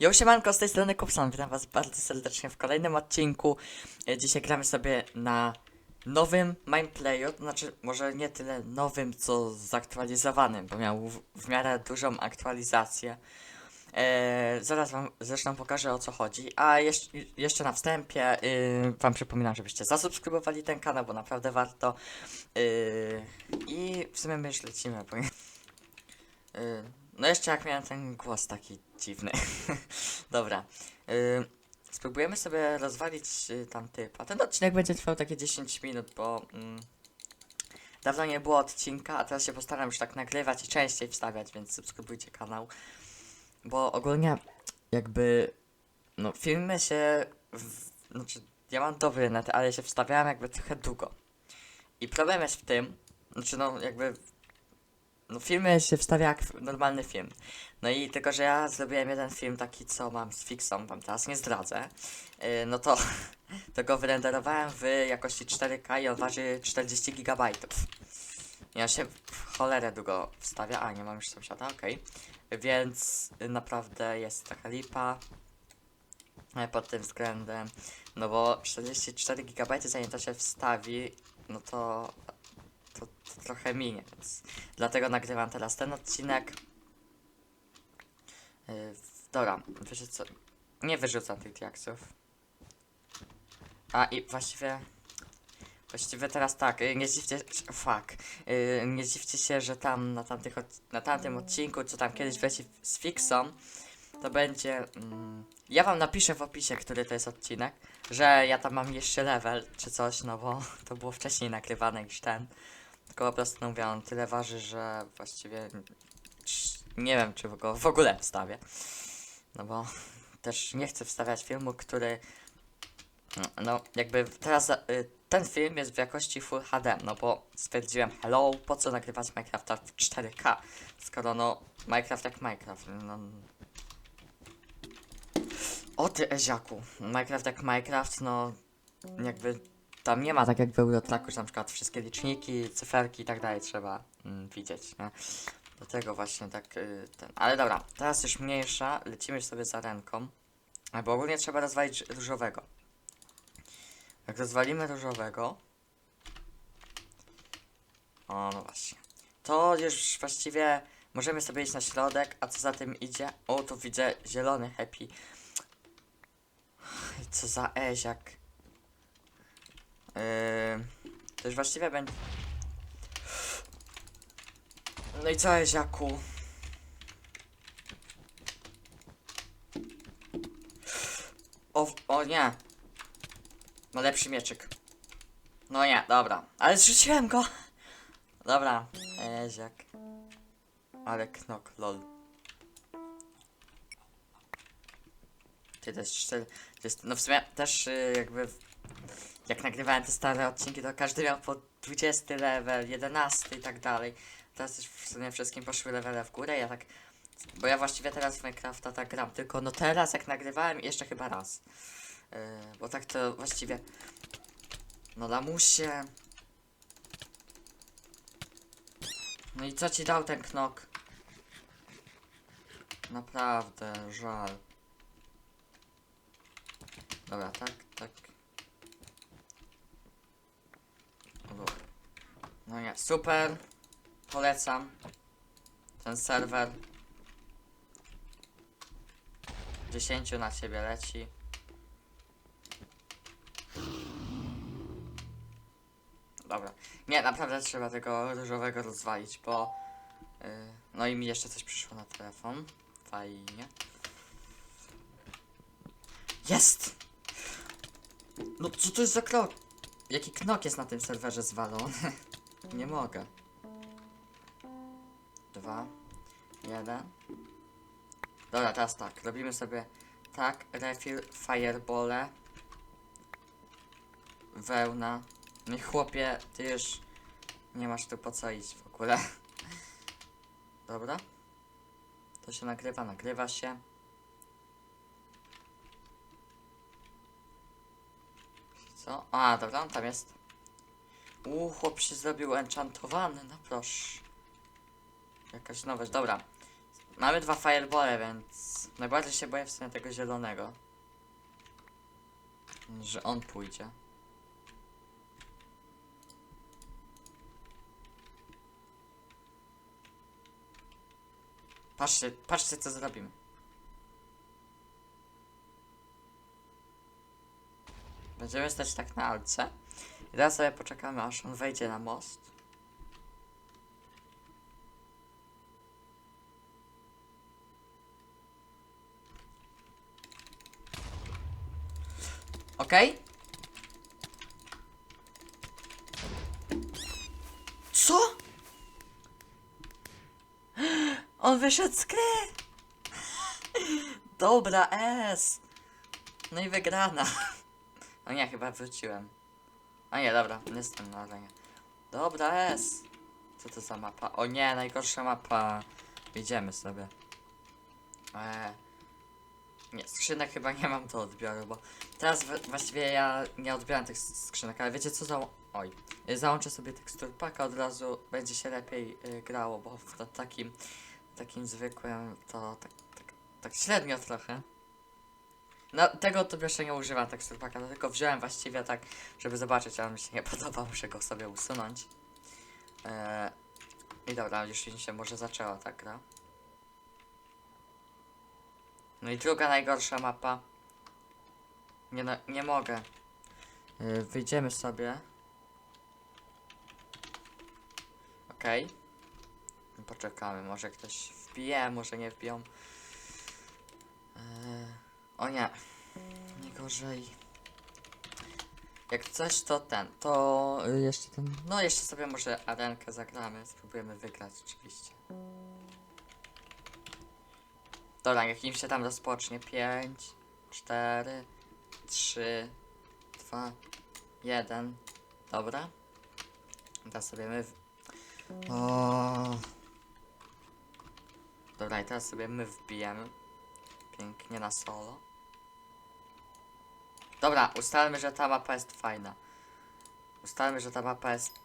Jo, siemanko, z tej strony Kupson, witam was bardzo serdecznie w kolejnym odcinku. E, Dzisiaj gramy sobie na nowym Mindplayu, to znaczy może nie tyle nowym, co zaktualizowanym, bo miał w, w miarę dużą aktualizację. E, zaraz wam zresztą pokażę o co chodzi, a jeszcze, jeszcze na wstępie y, wam przypominam, żebyście zasubskrybowali ten kanał, bo naprawdę warto. Y, I w sumie my już lecimy, bo... Y, no jeszcze jak miałem ten głos taki dziwny. Dobra. Y, spróbujemy sobie rozwalić y, tam typ. A ten odcinek będzie trwał takie 10 minut, bo mm, dawno nie było odcinka, a teraz się postaram już tak nagrywać i częściej wstawiać, więc subskrybujcie kanał. Bo ogólnie jakby no filmy się w, znaczy ja mam dobry net, ale się wstawiałem jakby trochę długo. I problem jest w tym, znaczy no jakby no filmy się wstawia jak normalny film. No i tylko, że ja zrobiłem jeden film taki, co mam z fixą, wam teraz nie zdradzę. Yy, no to, to go wyrenderowałem w jakości 4K i on waży 40 GB. I on się w cholerę długo wstawia. A, nie mam już sąsiada, okej. Więc y, naprawdę jest taka lipa e, pod tym względem. No bo 44 GB zanim to się wstawi, no to trochę minie, więc dlatego nagrywam teraz ten odcinek. Yy, dobra? Nie wyrzucam tych diaksów. A i właściwie. Właściwie teraz tak, yy, nie dziwcie Fuck. Yy, nie dziwcie się, że tam na, tamtych, na tamtym odcinku, co tam kiedyś wleci z Fixą, to będzie. Mm, ja wam napiszę w opisie, który to jest odcinek, że ja tam mam jeszcze level czy coś, no bo to było wcześniej nagrywane niż ten. No mówię, on tyle waży, że właściwie nie wiem, czy go w ogóle wstawię. No bo też nie chcę wstawiać filmu, który. No, jakby teraz y, ten film jest w jakości Full HD, no bo stwierdziłem, hello, po co nagrywać Minecrafta w 4K, skoro no, Minecraft jak Minecraft, no. O ty Eziaku, Minecraft jak Minecraft, no, jakby tam nie ma tak jak w Eurotraku, że na przykład wszystkie liczniki, cyferki i tak dalej trzeba mm, widzieć, nie? Do tego właśnie tak y, ten. Ale dobra, teraz już mniejsza, lecimy sobie za ręką. A, Bo ogólnie trzeba rozwalić różowego. Jak rozwalimy różowego. O, no właśnie. To już właściwie możemy sobie iść na środek, a co za tym idzie? O, tu widzę zielony happy. Co za eziak. Yy, to już właściwie będzie. No i co, Eziaku? O, o nie. Ma lepszy mieczyk. No nie, dobra. Ale zrzuciłem go. Dobra, Eziak. Ale knok, lol. Ty jest cztery... No w sumie też y, jakby... Jak nagrywałem te stare odcinki, to każdy miał po 20 level, 11 i tak dalej. Teraz już w sumie wszystkim poszły levele w górę, ja tak... Bo ja właściwie teraz w Minecrafta tak gram, tylko no teraz jak nagrywałem jeszcze chyba raz. Yy, bo tak to właściwie... No lamusie... No i co ci dał ten knok? Naprawdę, żal. Dobra, tak, tak. O, dobra. No nie, super. Polecam. Ten serwer. 10 na ciebie leci. Dobra. Nie, naprawdę trzeba tego różowego rozwalić, bo... Yy, no i mi jeszcze coś przyszło na telefon. Fajnie. Jest! No co to jest za krok? Jaki knok jest na tym serwerze zwalony? Nie mogę. Dwa, jeden. Dobra, teraz tak, robimy sobie tak, refill, firebole, wełna. No i chłopie, ty już nie masz tu po co iść w ogóle. Dobra. To się nagrywa, nagrywa się. Co? A, dobra, on tam jest. Uuu, chłop się zrobił enchantowany, no proszę. Jakaś nowość, dobra. Mamy dwa firebole, więc najbardziej się boję w sumie tego zielonego. Że on pójdzie. Patrzcie, patrzcie co zrobimy. Będziemy stać tak na alce. Teraz sobie poczekamy aż on wejdzie na most. Okej? Co? On wyszedł z gry! Dobra, S! No i wygrana. No nie, chyba wróciłem. A nie, dobra, jestem na arenie. Dobra, S! Co to za mapa? O nie, najgorsza mapa. Idziemy sobie. Eee. Nie, skrzynek chyba nie mam do odbioru, bo teraz właściwie ja nie odbieram tych skrzynek, ale wiecie co za... Oj, y, załączę sobie tekstur paka, od razu będzie się lepiej y, grało, bo w ta- takim, takim zwykłym to tak, tak, tak średnio trochę. No, tego to jeszcze nie używam tekstur paka, dlatego wziąłem właściwie tak, żeby zobaczyć, ale mi się nie podoba, muszę go sobie usunąć. Eee, I dobra, już się może zaczęła ta gra. No i druga najgorsza mapa. Nie no, nie mogę. Yy, wyjdziemy sobie. Okej. Poczekamy, może ktoś wbije, może nie wbiją. Yy, o nie. Najgorzej. Jak coś to ten, to y, jeszcze ten, no jeszcze sobie może arenkę zagramy, spróbujemy wygrać oczywiście. Dobra, jak im się tam rozpocznie. 5, 4, 3, 2, 1. Dobra. Teraz sobie my. W... O. Dobra, i teraz sobie my wbijemy. Pięknie na solo. Dobra, ustalmy, że ta mapa jest fajna. Ustalmy, że ta mapa jest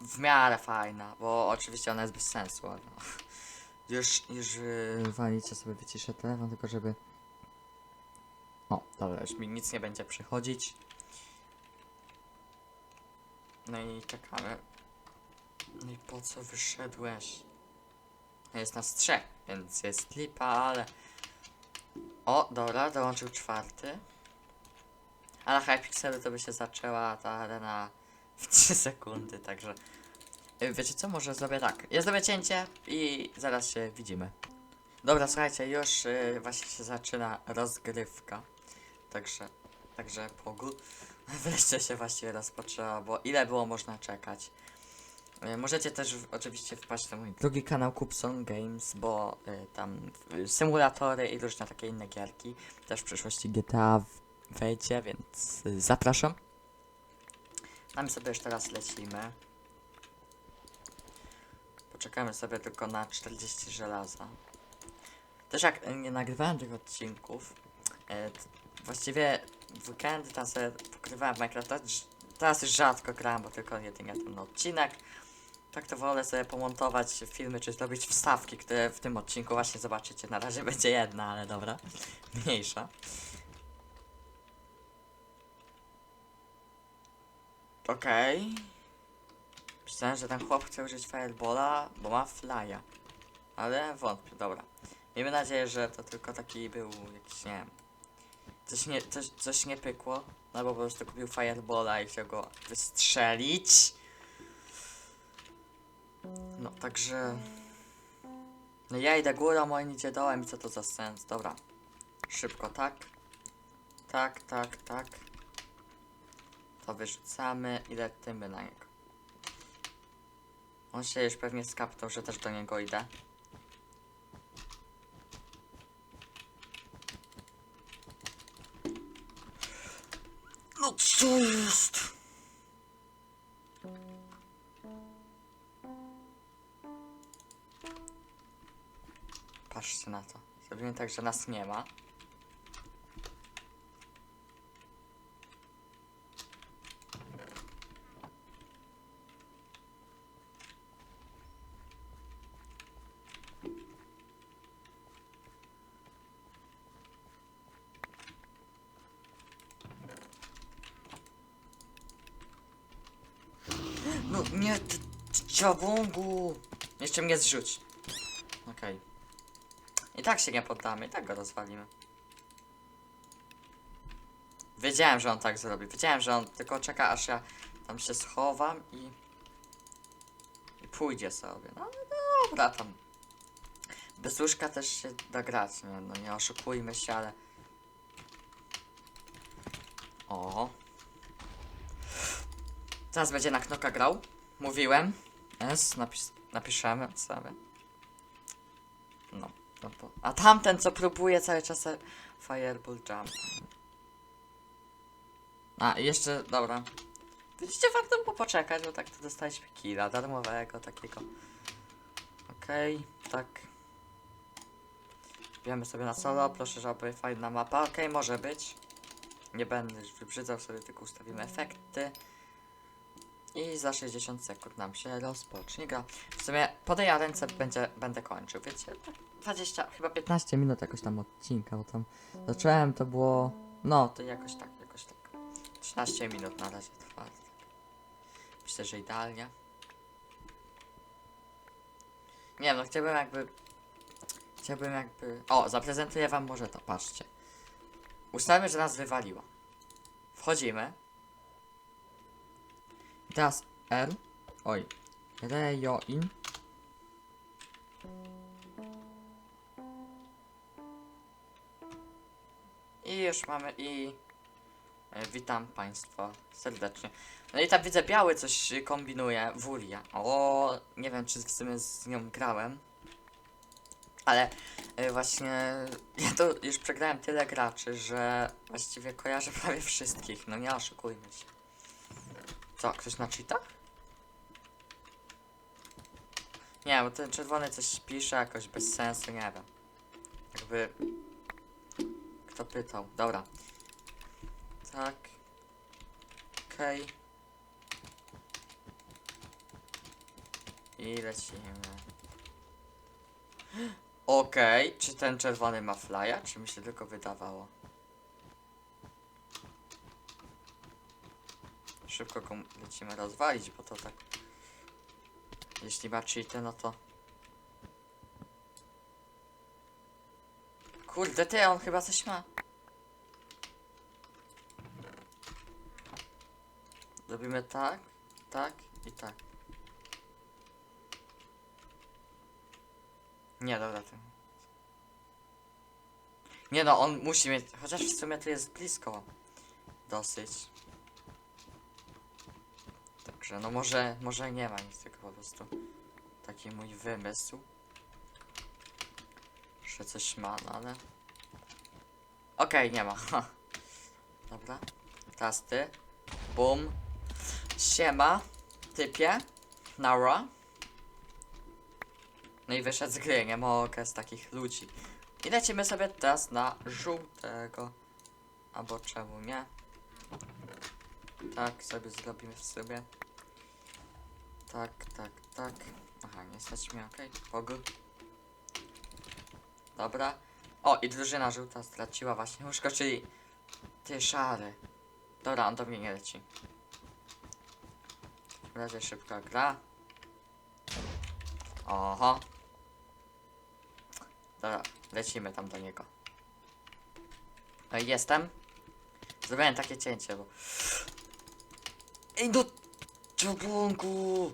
w miarę fajna, bo oczywiście ona jest bez sensu, ale no. Już, już yy, walicie sobie, wyciszę telefon, tylko żeby... O, dobra, już mi nic nie będzie przychodzić. No i czekamy. No i po co wyszedłeś? No Jest nas trzech, więc jest lipa, ale... O, dobra, dołączył czwarty. A na Hypixelu to by się zaczęła ta arena w 3 sekundy, także... Y, Wiecie co, może zrobię tak. Ja zrobię cięcie i zaraz się widzimy. Dobra, słuchajcie, już y, właśnie się zaczyna rozgrywka. Także, także pogu. Wreszcie się właściwie rozpoczęła, bo ile było można czekać. Y, możecie też oczywiście wpaść na mój drugi kanał Kupson Games, bo y, tam symulatory i różne takie inne gierki. Też w przyszłości GTA wejdzie, więc zapraszam. My sobie już teraz lecimy. Poczekamy sobie tylko na 40 żelaza. Też jak nie nagrywałem tych odcinków, e, właściwie weekendy tam sobie pokrywałem Minecrafta. Teraz już rzadko grałem, bo tylko jedynie ten odcinek. Tak to wolę sobie pomontować filmy, czy zrobić wstawki, które w tym odcinku właśnie zobaczycie. Na razie będzie jedna, ale dobra. Mniejsza. Okej. Myślałem, że ten chłop chce użyć firebola, bo ma flya. Ale wątpię, dobra. Miejmy nadzieję, że to tylko taki był jakiś, nie wiem. Coś nie, coś, coś nie pykło. Albo po prostu kupił firebola i chciał go wystrzelić. No, także... No ja idę górą, on idzie dołem i co to za sens? Dobra. Szybko, tak. Tak, tak, tak. To wyrzucamy i lecimy na niego. On się już pewnie skapnął, że też do niego idę. No co jest? Patrzcie na to. Zrobimy tak, że nas nie ma. Nie, ciabungu! Jeszcze mnie zrzuć. Okej. I tak się nie poddamy, i tak go rozwalimy. Wiedziałem, że on tak zrobi. Wiedziałem, że on tylko czeka, aż ja tam się schowam i... I pójdzie sobie. No ale dobra, tam. Bez łóżka też się da grać, nie, no nie oszukujmy się, ale... O. Teraz będzie na knoka grał. Mówiłem. S, napis napiszemy sobie. No, to po... A tamten, co próbuje cały czas Fireball Jump. A, jeszcze, dobra. Widzicie, warto było poczekać, bo tak to dostaliśmy killa darmowego takiego. Okej, tak. Bijemy sobie na solo, proszę, żeby fajna mapa. Okej, może być. Nie będę już wybrzydzał sobie, tylko ustawimy efekty. I za 60 sekund nam się rozpocznie gra. W sumie podaję ręce, będzie, będę kończył, wiecie? Tak 20, chyba 15 minut jakoś tam odcinka, bo tam zacząłem, to było... No, to jakoś tak, jakoś tak. 13 minut na razie trwa. tak. Myślę, że idealnie. Nie no, chciałbym jakby... Chciałbym jakby... O, zaprezentuję wam może to, patrzcie. Ustawmy, że nas wywaliło. Wchodzimy. Teraz R. Oj. Rejoin. I już mamy i... E, witam Państwa serdecznie. No i tam widzę biały coś kombinuje. Wulia. O, nie wiem czy w sumie z nią grałem. Ale y, właśnie ja to już przegrałem tyle graczy, że właściwie kojarzę prawie wszystkich. No nie oszukujmy się. Co, ktoś na cheatach? Nie, bo ten czerwony coś pisze jakoś bez sensu, nie wiem. Jakby... Kto pytał? Dobra. Tak. Okej. I lecimy. Okej, czy ten czerwony ma flya, czy mi się tylko wydawało? Szybko go lecimy rozwalić, bo to tak... Jeśli ma cheaty, no to... Kurde, ty, on chyba coś ma. Zrobimy tak, tak i tak. Nie, dobra, to... Nie no, on musi mieć... Chociaż w sumie to jest blisko. Dosyć. Także no może, może nie ma nic, tylko po prostu taki mój wymysł. Że coś ma, no ale... Okej, nie ma. ha. Dobra. Teraz ty. Bum. Siema. Typie. Nara. No i wyszedł z gry, nie mogę z takich ludzi. I lecimy sobie teraz na żółtego. Albo czemu nie? Tak sobie zrobimy w sobie. Tak, tak, tak. Aha, nie stać mnie, okej. Okay. Dobra. O, i drużyna żółta straciła właśnie łóżko, czyli ty szary. Dobra, on do mnie nie leci. W razie szybka gra. Oho. Dobra, lecimy tam do niego. No i jestem. Zrobiłem takie cięcie, bo... Ej, do... Czubunku!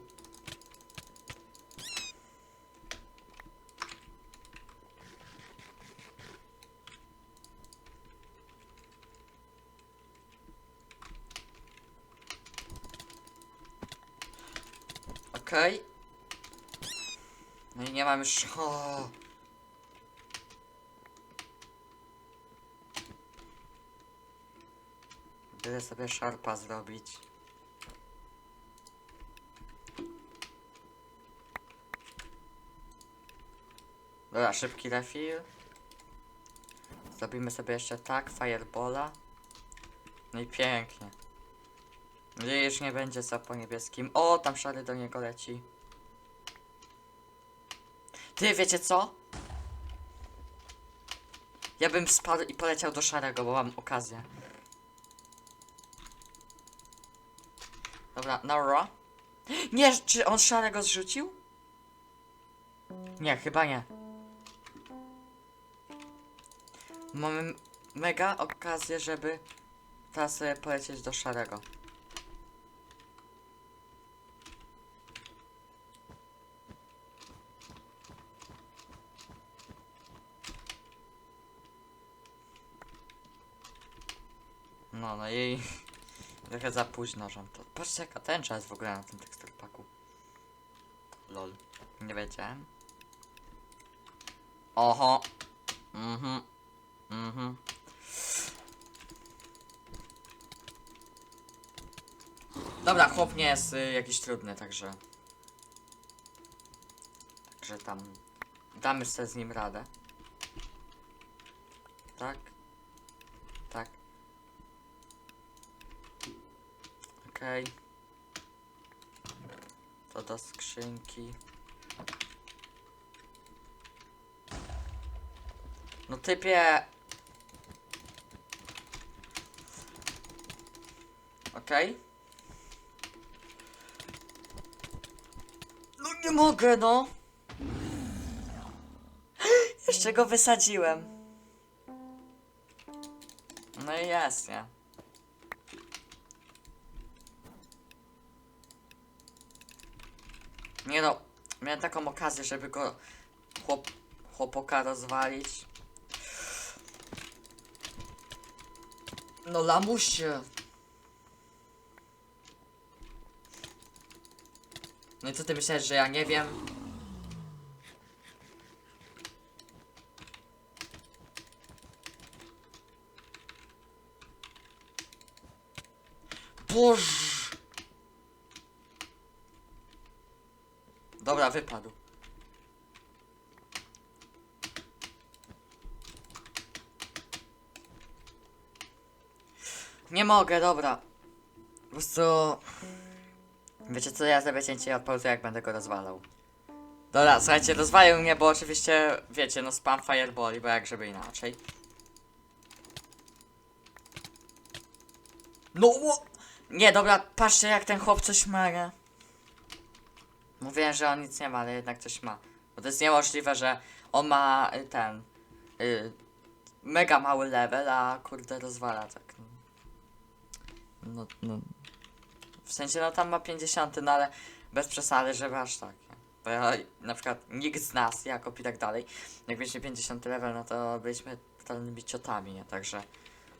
Okej. No i nie mam już... O. Byle sobie szarpa zrobić. Dobra, szybki refill. Zrobimy sobie jeszcze tak, firebola. No i pięknie. Gdzie już nie będzie co po niebieskim. O, tam szary do niego leci. Ty, wiecie co? Ja bym spadł i poleciał do szarego, bo mam okazję. Dobra, Nora. Nie, czy on szarego zrzucił? Nie, chyba nie. Mamy mega okazję, żeby teraz sobie polecieć do szarego. No, i trochę za późno, że to. Patrzcie jaka tęcza jest w ogóle na tym teksturpaku. Lol. Nie wiedziałem. Oho. Mhm. Mhm. Dobra, chłop nie jest y, jakiś trudny, także. Także tam. Damy sobie z nim radę. Tak. Okej. To do skrzynki. No typie. Okej. No nie mogę, no. Jeszcze go wysadziłem. No i jest, nie? No, miałem taką okazję, żeby go chłop, chłopoka rozwalić. No lamusie. No i co ty myślałeś, że ja nie wiem? Boże. Dobra, wypadł. Nie mogę, dobra. Po prostu... Wiecie co, ja zrobię cięcie i odpauzuję jak będę go rozwalał. Dobra, słuchajcie, rozwalił mnie, bo oczywiście, wiecie, no spam fireball, bo jak żeby inaczej. No! Nie, dobra, patrzcie jak ten chłop coś nie? Mówiłem, że on nic nie ma, ale jednak coś ma. Bo to jest niemożliwe, że on ma y, ten... Y, mega mały level, a kurde rozwala tak. No, no. W sensie, no tam ma 50, no ale bez przesady, żeby aż tak. Bo ja, na przykład nikt z nas, Jakob i tak dalej, jak mieliśmy 50 level, no to byliśmy totalnymi ciotami, nie? Także,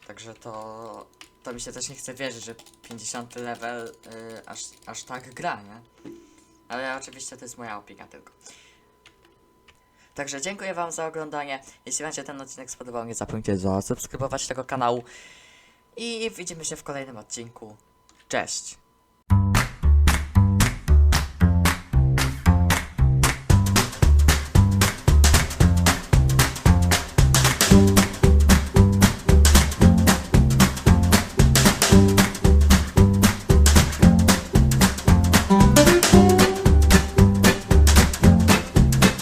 także to, to mi się też nie chce wierzyć, że 50 level y, aż, aż tak gra, nie? Ale oczywiście to jest moja opinia tylko. Także dziękuję wam za oglądanie. Jeśli wam się ten odcinek spodobał, nie zapomnijcie zasubskrybować tego kanału. I widzimy się w kolejnym odcinku. Cześć!